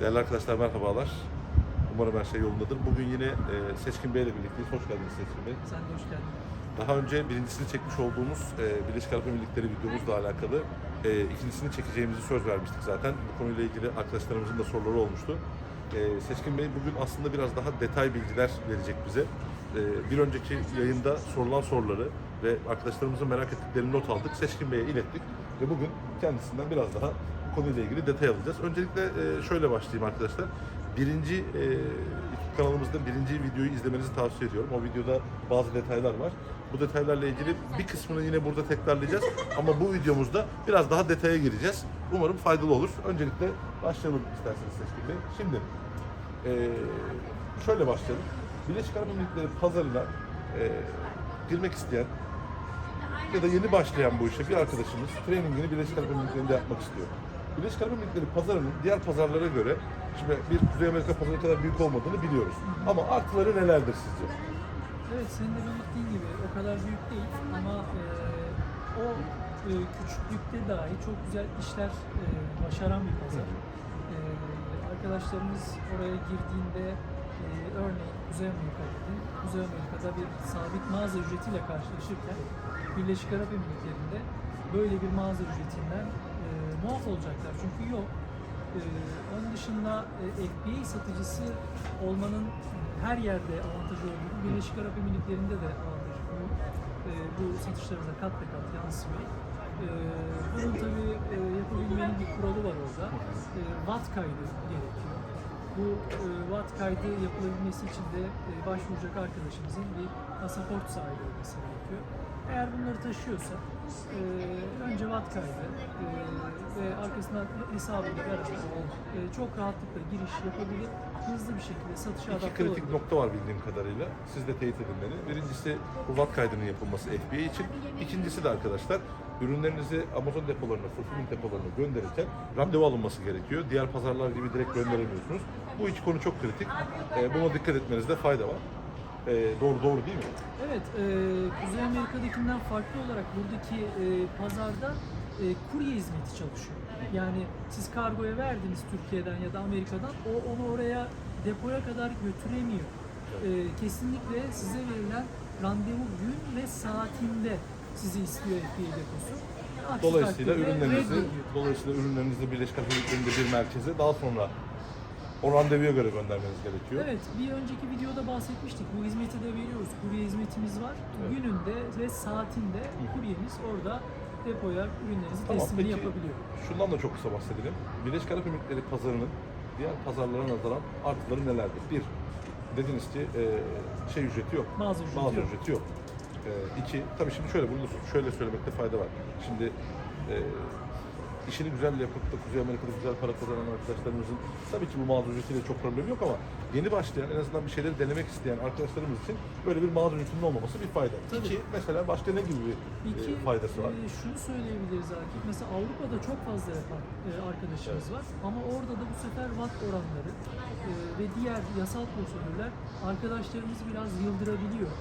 Değerli arkadaşlar merhabalar. Umarım her şey yolundadır. Bugün yine e, Seçkin Bey ile birlikteyiz. Hoş geldiniz Seçkin Bey. Sen de hoş geldin. Daha önce birincisini çekmiş olduğumuz e, Birleşik Arap Emirlikleri videomuzla alakalı e, ikincisini çekeceğimizi söz vermiştik zaten. Bu konuyla ilgili arkadaşlarımızın da soruları olmuştu. E, Seçkin Bey bugün aslında biraz daha detay bilgiler verecek bize. E, bir önceki yayında sorulan soruları ve arkadaşlarımızın merak ettiklerini not aldık. Seçkin Bey'e ilettik ve bugün kendisinden biraz daha konuyla ilgili detay alacağız. Öncelikle e, şöyle başlayayım arkadaşlar. Birinci e, YouTube kanalımızda birinci videoyu izlemenizi tavsiye ediyorum. O videoda bazı detaylar var. Bu detaylarla ilgili bir kısmını yine burada tekrarlayacağız. Ama bu videomuzda biraz daha detaya gireceğiz. Umarım faydalı olur. Öncelikle başlayalım isterseniz Seçkin Bey. Şimdi e, şöyle başlayalım. Birleşik Arap Emirlikleri pazarına girmek isteyen ya da yeni başlayan bu işe bir arkadaşımız trainingini Birleşik Arap Emirlikleri'nde yapmak istiyor. Birleşik Arap Emirlikleri pazarının diğer pazarlara göre şimdi bir Kuzey Amerika pazarı kadar büyük olmadığını biliyoruz. Ama artıları nelerdir sizce? Evet senin de belirttiğin gibi o kadar büyük değil ama e, o e, küçüklükte dahi çok güzel işler e, başaran bir pazar. E, arkadaşlarımız oraya girdiğinde e, örneğin Kuzey Amerika dedi. Kuzey Amerika'da bir sabit mağaza ücretiyle karşılaşırken Birleşik Arap Emirlikleri'nde böyle bir mağaza ücretinden e, muaf olacaklar. Çünkü yok. Ee, onun dışında e, FBA satıcısı olmanın her yerde avantajı olduğu Birleşik Arap Emirlikleri'nde de avantajı bu. Ee, bu satışlarımıza kat be kat yansımıyor. Ee, bunun tabii e, yapabilmenin bir kuralı var orada. Ee, watt kaydı gerekiyor. Bu e, watt kaydı yapılabilmesi için de e, başvuracak arkadaşımızın bir pasaport sahibi olması gerekiyor. Eğer bunları taşıyorsa e, önce watt kaydı e, ve arkasından hesabıyla beraber e, çok rahatlıkla giriş yapabilir, hızlı bir şekilde satışa İki adapte kritik olabilir. nokta var bildiğim kadarıyla. Siz de teyit edin beni. Birincisi bu watt kaydının yapılması FBA için. İkincisi de arkadaşlar ürünlerinizi Amazon depolarına, fulfillment depolarına gönderirken randevu alınması gerekiyor. Diğer pazarlar gibi direkt gönderemiyorsunuz. Bu iki konu çok kritik. Ee, buna dikkat etmenizde fayda var. Ee, doğru doğru değil mi? Evet, e, Kuzey Amerika'dakinden farklı olarak buradaki e, pazarda e, kurye hizmeti çalışıyor. Yani siz kargoya verdiniz Türkiye'den ya da Amerika'dan, o onu oraya depoya kadar götüremiyor. E, kesinlikle size verilen randevu gün ve saatinde sizi istiyor FBA deposu. Aksi Dolayısıyla takdirde ürünlerinizi reddediyor. dolayısıyla ürünlerinizi Birleşik Arap Emirlikleri'nde bir merkeze daha sonra o randevuya göre göndermeniz gerekiyor. Evet, bir önceki videoda bahsetmiştik. Bu hizmeti de veriyoruz. Kurye hizmetimiz var. Evet. Gününde ve saatinde kuryemiz orada depoya ürünlerinizi Tamam, teslimini peki yapabiliyor. şundan da çok kısa bahsedelim. Birleşik Arap Emirlikleri pazarının diğer pazarlara nazaran artıları nelerdir? Bir, dediniz ki e, şey ücreti yok. Mağaza ücreti Mağaza yok. ücreti yok. E, iki, tabii şimdi şöyle bunu şöyle söylemekte fayda var. Şimdi e, işini güzel yapıp da Kuzey Amerika'da güzel para kazanan arkadaşlarımızın tabii ki bu mağaza ücretiyle çok problemi yok ama yeni başlayan en azından bir şeyleri denemek isteyen arkadaşlarımız için böyle bir mağaza ücretinin olmaması bir fayda. Tabii. İki, mesela başka ne gibi bir İki, e, faydası var? e, şunu söyleyebiliriz Akif. Mesela Avrupa'da çok fazla yapan e, arkadaşımız var. Ama orada da bu sefer watt oranları e, ve diğer yasal prosedürler arkadaşlarımızı biraz yıldırabiliyor.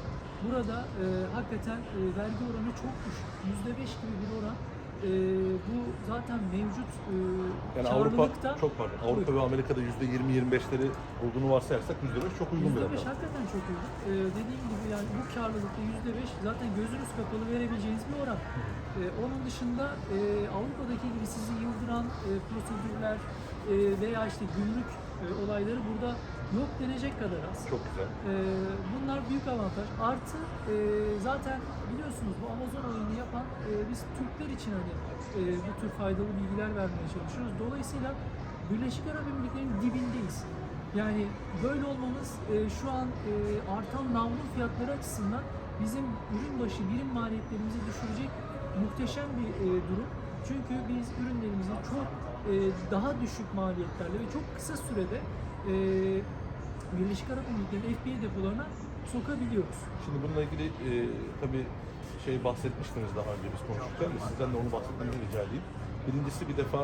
Burada e, hakikaten e, vergi oranı çok düşük. %5 gibi bir oran. E, bu zaten mevcut e, Yani Avrupa karlılıkta çok pardon. Avrupa ve Amerika'da %20-25'leri bulduğunu varsayarsak %5 çok uygun bir %5 rakam. hakikaten çok uygun. Ee, dediğim gibi yani bu karlılıkta %5 zaten gözünüz kapalı verebileceğiniz bir oran. Ee, onun dışında e, Avrupa'daki gibi sizi yıldıran e, prosedürler e, veya işte gümrük e, olayları burada yok denecek kadar az. Çok güzel. Ee, bunlar büyük avantaj. Artı e, zaten biliyorsunuz bu Amazon oyunu yapan e, biz Türkler için hani e, bu tür faydalı bilgiler vermeye çalışıyoruz. Dolayısıyla Birleşik Arap Emirlikleri'nin dibindeyiz. Yani böyle olmamız e, şu an e, artan navlun fiyatları açısından bizim ürün başı birim maliyetlerimizi düşürecek muhteşem bir e, durum. Çünkü biz ürünlerimizi çok e, daha düşük maliyetlerle ve çok kısa sürede e, Birleşik Arap Emirlikleri'nin FBA depolarına sokabiliyoruz. Şimdi bununla ilgili e, tabii şey bahsetmiştiniz daha önce biz konuşurken de sizden de onu bahsetmenizi rica edeyim. Birincisi bir defa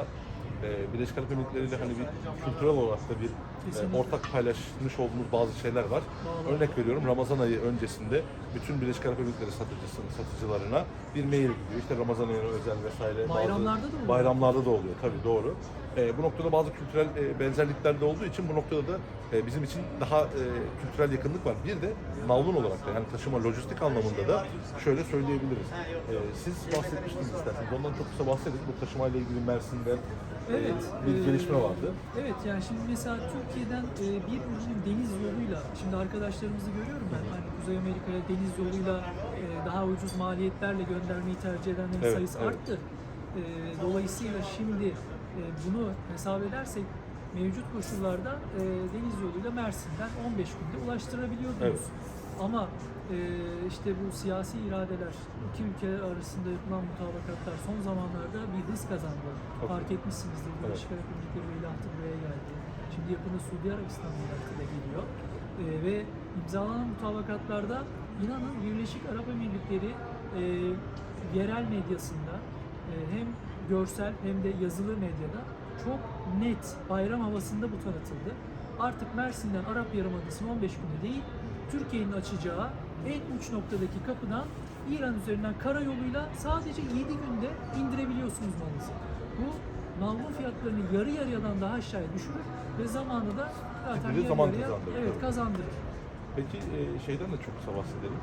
e, Birleşik Arap Emirlikleri ile hani bir kültürel olarak da bir e, ortak paylaşmış olduğumuz bazı şeyler var. Bağlar. Örnek veriyorum Ramazan ayı öncesinde bütün Birleşik Arap Emirlikleri satıcısının satıcılarına bir mail gidiyor. İşte Ramazan ayına özel vesaire. bazı Bayramlarda da oluyor. Bayramlarda da oluyor tabii doğru. E, bu noktada bazı kültürel e, benzerlikler de olduğu için bu noktada da e, bizim için daha e, kültürel yakınlık var. Bir de navlun olarak da yani taşıma lojistik anlamında da şöyle söyleyebiliriz. E, siz bahsetmiştiniz isterseniz ondan çok kısa bahsedin. Bu taşımayla ilgili Mersin'de e, Evet. bir e, gelişme vardı. Evet yani şimdi mesela Türkiye'den e, bir ürünün deniz yoluyla, şimdi arkadaşlarımızı görüyorum ben hani Kuzey Amerika'ya deniz yoluyla daha ucuz maliyetlerle göndermeyi tercih edenlerin Evet, sayısı evet. arttı. Dolayısıyla şimdi bunu hesap edersek mevcut koşullarda e, deniz yoluyla Mersin'den 15 günde ulaştırabiliyordunuz. Ama e, işte bu siyasi iradeler, iki ülke arasında yapılan mutabakatlar son zamanlarda bir hız kazandı. Çok Fark etmişsinizdir. Evet. Birleşik Arap Emirlikleri veliahtı buraya geldi. Şimdi yakında Suudi Arabistan veliahtı da geliyor. E, ve imzalanan mutabakatlarda inanın Birleşik Arap Emirlikleri e, yerel medyasında e, hem görsel hem de yazılı medyada çok net bayram havasında bu tanıtıldı. Artık Mersin'den Arap Yarımadası'nı 15 günde değil, Türkiye'nin açacağı en uç noktadaki kapıdan İran üzerinden karayoluyla sadece 7 günde indirebiliyorsunuz malınızı. Bu navlun fiyatlarını yarı yarıyadan daha aşağıya düşürür ve zamanı da zaten yarı zaman yarıya kazandırır, evet, tabii. kazandırır. Peki e, şeyden de çok kısa bahsedelim.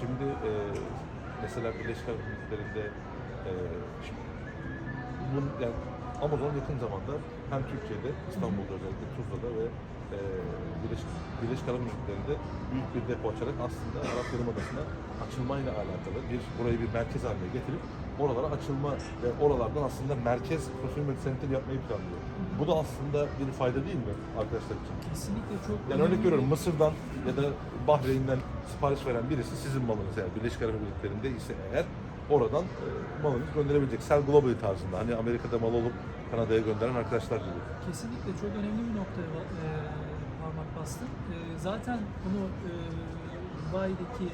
Şimdi e, mesela Birleşik Arap Emirlikleri'nde e, şimdi bunun, yani Amazon yakın zamanda hem Türkiye'de, İstanbul'da özellikle Tuzla'da ve e, Birleşik, Birleşik Arap Emirlikleri'nde büyük bir depo açarak aslında Arap Yarımadası'na açılmayla alakalı bir burayı bir merkez haline getirip oralara açılma ve oralardan aslında merkez fulfillment center yapmayı planlıyor. Bu da aslında bir fayda değil mi arkadaşlar için? Kesinlikle çok Yani örnek veriyorum Mısır'dan ya da Bahreyn'den sipariş veren birisi sizin malınız yani Birleşik Arap Emirlikleri'nde ise eğer oradan e, malınız gönderebilecek. Sell Globally tarzında. Hani Amerika'da mal olup Kanada'ya gönderen arkadaşlar gibi. Kesinlikle çok önemli bir noktaya e, parmak bastın. E, zaten bunu e, Dubai'deki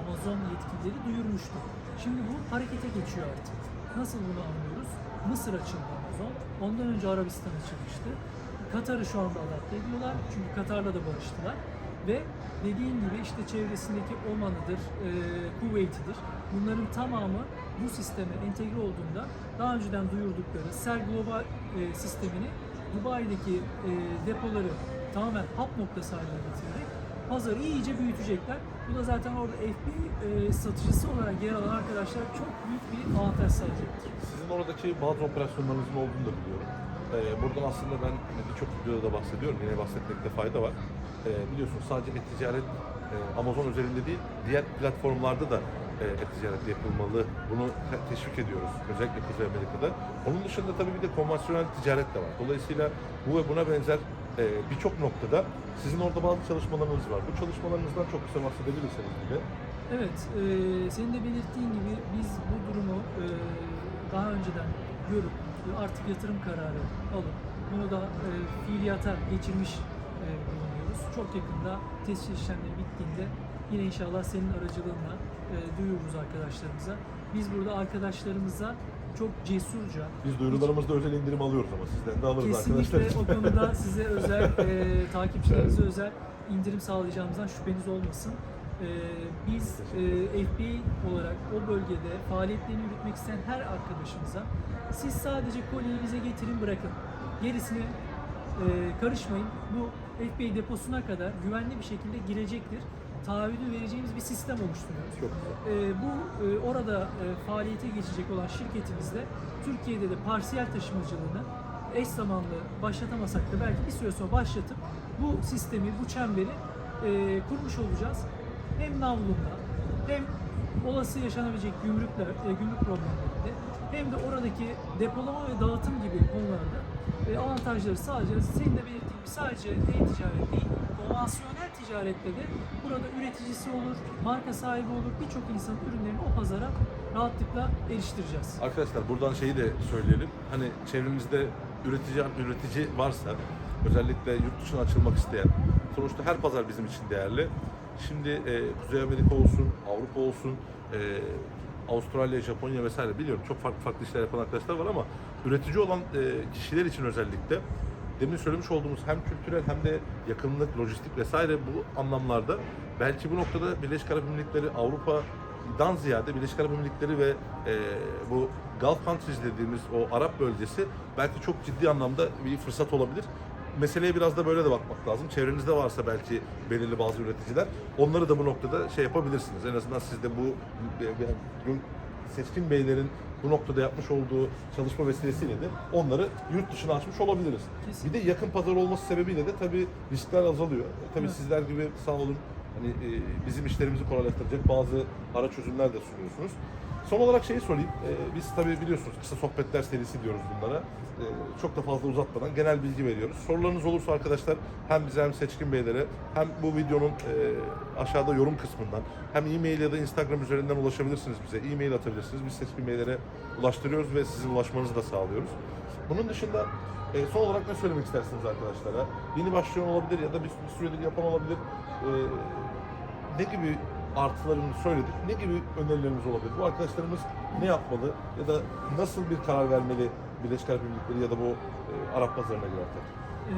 Amazon yetkilileri duyurmuştu. Şimdi bu harekete geçiyor artık. Nasıl bunu anlıyoruz? Mısır açıldı Amazon. Ondan önce Arabistan açılmıştı. Katar'ı şu anda adapte ediyorlar. Çünkü Katar'la da barıştılar. Ve dediğin gibi işte çevresindeki Oman'ıdır, e, Kuveyt'idir. Bunların tamamı bu sisteme entegre olduğunda daha önceden duyurdukları Sel Global e, sistemini Dubai'deki e, depoları tamamen hap noktası haline getirerek pazarı iyice büyütecekler. Bu da zaten orada FB e, satıcısı olarak yer alan arkadaşlar çok büyük bir avantaj sağlayacaktır. Sizin oradaki bazı operasyonlarınızın olduğunu da biliyorum. Ee, buradan aslında ben birçok videoda da bahsediyorum. Yine bahsetmekte fayda var. Ee, biliyorsunuz sadece e-ticaret e, Amazon özelinde değil, diğer platformlarda da e-ticaret yapılmalı. Bunu te- teşvik ediyoruz. Özellikle Kuzey Amerika'da. Onun dışında tabii bir de konvansiyonel ticaret de var. Dolayısıyla bu ve buna benzer e, birçok noktada sizin orada bazı çalışmalarınız var. Bu çalışmalarınızdan çok kısa bahsedebilirseniz bir de. Evet, e, senin de belirttiğin gibi biz bu durumu e, daha önceden görüp e, artık yatırım kararı alıp bunu da e, fiiliyata geçirmiş e, bulunuyoruz. Çok yakında tescil işlemleri bittiğinde yine inşallah senin aracılığınla e, duyururuz arkadaşlarımıza. Biz burada arkadaşlarımıza çok cesurca, Biz duyurularımızda özel indirim alıyoruz ama sizden de alırız Kesinlikle arkadaşlar. o konuda size özel, e, takipçilerinize özel indirim sağlayacağımızdan şüpheniz olmasın. E, biz e, FBI olarak o bölgede faaliyetlerini yürütmek isteyen her arkadaşımıza siz sadece kolyeyi bize getirin bırakın. Gerisini e, karışmayın. Bu FBI deposuna kadar güvenli bir şekilde girecektir. Taahhüdü vereceğimiz bir sistem oluşturuyoruz. Çok güzel. Ee, bu e, orada e, faaliyete geçecek olan şirketimizde Türkiye'de de parsiyel taşımacılığını eş zamanlı başlatamasak da belki bir süre sonra başlatıp bu sistemi, bu çemberi e, kurmuş olacağız. Hem navlunda hem olası yaşanabilecek gümrükler, e, gümrük problemlerinde hem de oradaki depolama ve dağıtım gibi konularda e, avantajları sağlayacağız. Senin de belirttiğin gibi sadece e-ticaret değil, konvansiyonel ticarette de burada üreticisi olur, marka sahibi olur, birçok insanın ürünlerini o pazara rahatlıkla eriştireceğiz. Arkadaşlar buradan şeyi de söyleyelim. Hani çevrenizde üretici üretici varsa özellikle yurt dışına açılmak isteyen sonuçta her pazar bizim için değerli. Şimdi e, Kuzey Amerika olsun, Avrupa olsun, e, Avustralya, Japonya vesaire biliyorum çok farklı farklı işler yapan arkadaşlar var ama üretici olan e, kişiler için özellikle demin söylemiş olduğumuz hem kültürel hem de yakınlık, lojistik vesaire bu anlamlarda belki bu noktada Birleşik Arap Emirlikleri, Avrupa dan ziyade Birleşik Arap Emirlikleri ve e, bu Gulf Countries dediğimiz o Arap bölgesi belki çok ciddi anlamda bir fırsat olabilir. Meseleye biraz da böyle de bakmak lazım. Çevrenizde varsa belki belirli bazı üreticiler onları da bu noktada şey yapabilirsiniz. En azından siz de bu seçkin beylerin bu noktada yapmış olduğu çalışma vesilesiyle de onları yurt dışına açmış olabiliriz. Kesin. Bir de yakın pazar olması sebebiyle de tabii riskler azalıyor. E, Tabii Evet. sizler gibi sağ olun hani e, bizim işlerimizi kolaylaştıracak bazı ara çözümler de sunuyorsunuz. Son olarak şeyi sorayım. E, biz tabii biliyorsunuz kısa sohbetler serisi diyoruz bunlara. E, çok da fazla uzatmadan genel bilgi veriyoruz. Sorularınız olursa arkadaşlar hem bize hem Seçkin Beylere hem bu videonun e, aşağıda yorum kısmından hem e-mail ya da Instagram üzerinden ulaşabilirsiniz bize. E-mail atabilirsiniz. Biz Seçkin Beylere ulaştırıyoruz ve sizin ulaşmanızı da sağlıyoruz. Bunun dışında e, son olarak ne söylemek istersiniz arkadaşlara? Yeni başlayan olabilir ya da bir, bir süredir yapan olabilir. E, ne gibi artılarını söyledik, ne gibi önerileriniz olabilir? Bu arkadaşlarımız ne yapmalı ya da nasıl bir karar vermeli Birleşik Arap Emirlikleri ya da bu e, Arap pazarına girerken? Ee,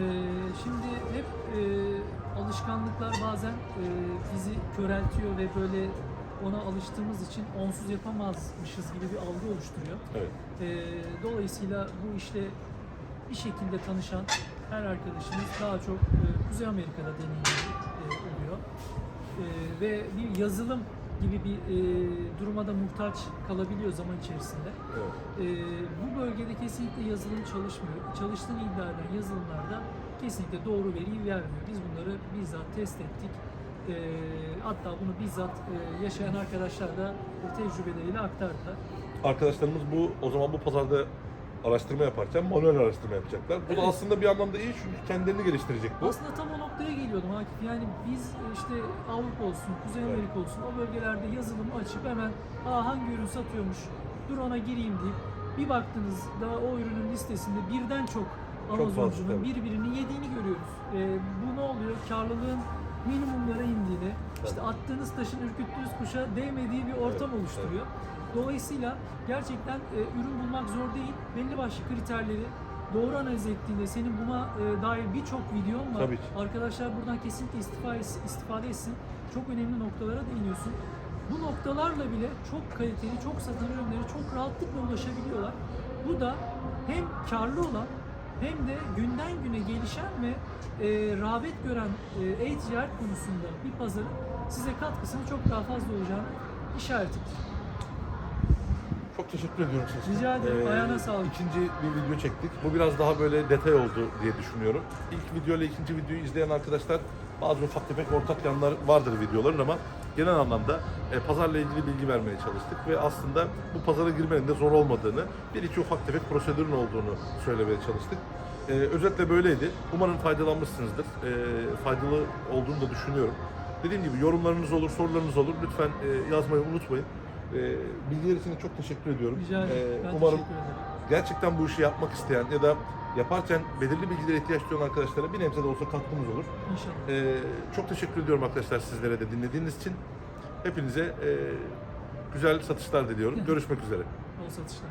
şimdi hep e, alışkanlıklar bazen e, bizi köreltiyor ve böyle ona alıştığımız için onsuz yapamazmışız gibi bir algı oluşturuyor. Evet. Ee, dolayısıyla bu işle bir şekilde tanışan her arkadaşımız daha çok e, Kuzey Amerika'da deneyimli e, oluyor. E, ve bir yazılım gibi bir e, duruma da muhtaç kalabiliyor zaman içerisinde. evet. Ee, bu bölgede kesinlikle yazılım çalışmıyor. Çalıştığını iddia eden yazılımlarda kesinlikle doğru veriyi vermiyor. Biz bunları bizzat test ettik. Ee, hatta bunu bizzat e, yaşayan arkadaşlar da e, tecrübeleriyle aktardılar. Arkadaşlarımız bu o zaman bu pazarda araştırma yaparken manuel araştırma yapacaklar. Bu da Evet. aslında bir anlamda iyi çünkü kendilerini geliştirecek bu. Aslında tam o noktaya geliyordum Akif. Yani biz işte Avrupa olsun, Kuzey Evet. Amerika olsun o bölgelerde yazılım açıp hemen Aa, hangi ürün satıyormuş dur ona gireyim deyip bir baktınız da o ürünün listesinde birden çok fazla, Amazoncunun tabii. birbirini yediğini görüyoruz. E, bu ne oluyor? Karlılığın minimumlara indiğini, işte attığınız taşın ürküttüğünüz kuşa değmediği bir ortam Evet, oluşturuyor. Dolayısıyla gerçekten e, ürün bulmak zor değil. Belli başlı kriterleri doğru analiz ettiğinde senin buna e, dair birçok videon var. Tabii ki. Arkadaşlar buradan kesinlikle istifa etsin- istifade etsin. Çok önemli noktalara değiniyorsun. Bu noktalarla bile çok kaliteli, çok satan ürünlere çok rahatlıkla ulaşabiliyorlar. Bu da hem karlı olan hem de günden güne gelişen ve e, rağbet gören e, e-ticaret konusunda bir pazarın size katkısının çok daha fazla olacağını işaretidir. Çok teşekkür ediyorum size. Rica ederim, ayağına sağlık. İkinci bir video çektik. Bu biraz daha böyle detay oldu diye düşünüyorum. İlk video ile ikinci videoyu izleyen arkadaşlar bazı ufak tefek ortak yanlar vardır videoların ama genel anlamda e, pazarla ilgili bilgi vermeye çalıştık ve aslında bu pazara girmenin de zor olmadığını, bir iki ufak tefek prosedürün olduğunu söylemeye çalıştık. E, özetle böyleydi. Umarım faydalanmışsınızdır. E, faydalı olduğunu da düşünüyorum. Dediğim gibi yorumlarınız olur, sorularınız olur. Lütfen e, yazmayı unutmayın. E, bilgiler için çok teşekkür ediyorum. Rica ederim. E, ben umarım teşekkür ederim. gerçekten bu işi yapmak isteyen ya da yaparken belirli bilgilere ihtiyaç duyan arkadaşlara bir nebze de olsa katkımız olur. İnşallah. Ee, çok teşekkür ediyorum arkadaşlar sizlere de dinlediğiniz için. Hepinize e, güzel satışlar diliyorum. Görüşmek üzere. Bol satışlar.